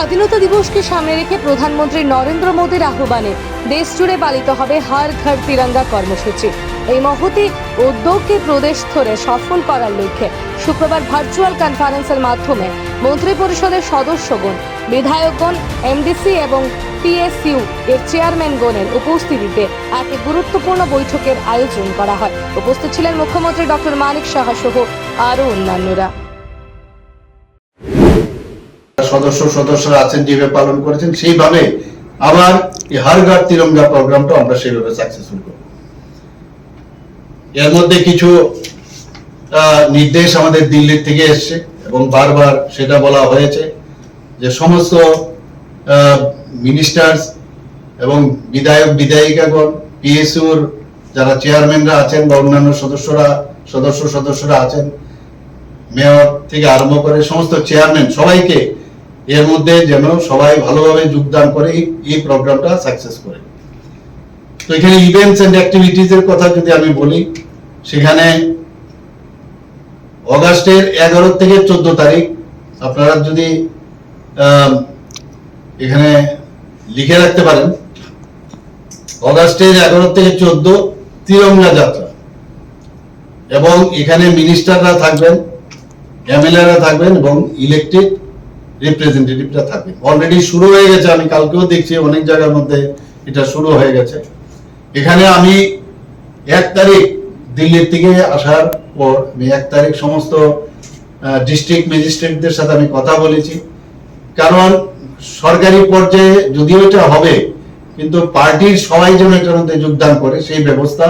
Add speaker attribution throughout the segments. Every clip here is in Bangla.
Speaker 1: স্বাধীনতা দিবসকে সামনে রেখে প্রধানমন্ত্রী নরেন্দ্র মোদীর আহ্বানে দেশ জুড়ে পালিত হবে হার ঘর তিরঙ্গা কর্মসূচি। এই মহতি উদ্যোগকে প্রদেশ ধরে সফল করার লক্ষ্যে শুক্রবার ভার্চুয়াল কনফারেন্সের মাধ্যমে মন্ত্রী পরিষদের সদস্যগণ, বিধায়কগণ, এমডিসি এবং পিএসইউ এর চেয়ারম্যানগণের উপস্থিতিতে এক গুরুত্বপূর্ণ বৈঠকের আয়োজন করা হয়। উপস্থিত ছিলেন মুখ্যমন্ত্রী ডক্টর মানিক সাহা সহ আরও অন্যান্যরা।
Speaker 2: সদস্য সদস্যরা আছেন, যেভাবে পালন করেছেন, সেইভাবে আবার এই হার ঘর তিরঙ্গা প্রোগ্রামটা আমরা সেইভাবে সাকসেসফুল করব। এর মধ্যে কিছু নির্দেশ আমাদের দিল্লির থেকে এসছে এবং বারবার সেটা বলা হয়েছে যে সমস্ত মিনিস্টার্স এবং বিধায়ক, বিধায়িকাগণ পিএসইউর যারা চেয়ারম্যানরা আছেন বা অন্যান্য সদস্যরা, সদস্য সদস্যরা আছেন মেয়র থেকে আরম্ভ করে সমস্ত চেয়ারম্যান সবাইকে এর মধ্যে যেন সবাই ভালোভাবে যোগদান করে এই- প্রোগ্রামটা সাকসেস করে। তো এখানে ইভেন্টস এন্ড অ্যাক্টিভিটিজ এর কথা যদি আমি বলি, সেখানে অগাস্টের এগারো থেকে চোদ্দ তারিখ আপনারা যদি এখানে লিখে রাখতে পারেন, অগাস্টের এগারো থেকে চোদ্দ তিরঙ্গা যাত্রা। এবং এখানে মিনিস্টাররা থাকবেন এমএলএরা থাকবেন এবং ইলেকটেড রিপ্রেজেন্টেটিভরা থাকবেন অলরেডি শুরু হয়ে গেছে, আমি কালকেও দেখছি, অনেক জায়গার মধ্যে এটা শুরু হয়ে গেছে। এখানে আমি এক তারিখ দিল্লির থেকে আসার পর আমি এক তারিখ সমস্ত ডিস্ট্রিক্ট ম্যাজিস্ট্রেটদের সাথে আমি কথা বলেছি। কারণ সরকারি পর্যায়ে যদিও এটা হবে, কিন্তু পার্টির সবাই যেন এটার মধ্যে যোগদান করে, সেই ব্যবস্থা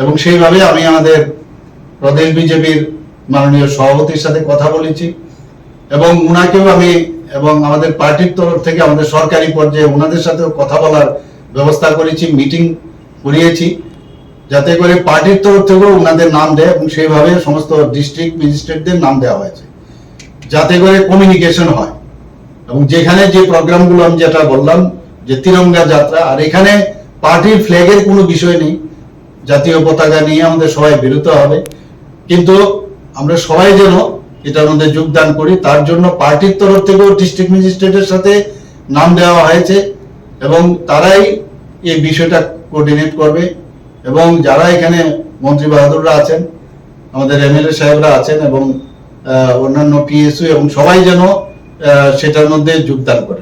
Speaker 2: এবং সেইভাবে আমি আমাদের প্রদেশ বিজেপির মাননীয় সভাপতির সাথে কথা বলেছি। এবং উনাকেও আমি এবং আমাদের পার্টির তরফ থেকে আমাদের সরকারি পর্যায়ে ওনাদের সাথেও কথা বলার ব্যবস্থা করেছি, মিটিং করিয়েছি, যাতে করে পার্টির তরফ থেকেও ওনাদের নাম দেয় এবং সেইভাবে সমস্ত ডিস্ট্রিক্ট ম্যাজিস্ট্রেটদের নাম দেওয়া হয়েছে, যাতে করে কমিউনিকেশন হয়। এবং যেখানে যে প্রোগ্রামগুলো আমি যেটা বললাম, যে তিরঙ্গা যাত্রা, আর এখানে পার্টির ফ্ল্যাগের কোনো বিষয় নেই, জাতীয় পতাকা নিয়ে আমাদের সবাই বেরোতে হবে। কিন্তু আমরা সবাই যেন এটার মধ্যে যোগদান করি, তার জন্য পার্টির তরফ থেকেও ডিস্ট্রিক্ট ম্যাজিস্ট্রেটের সাথে নাম দেওয়া হয়েছে এবং তারাই এই বিষয়টা কোঅর্ডিনেট করবে এবং যারা এখানে মন্ত্রী বাহাদুররা আছেন, আমাদের এম এল এ সাহেবরা আছেন এবং অন্যান্য পিএসইউ এবং সবাই যেন সেটার মধ্যে যোগদান করে।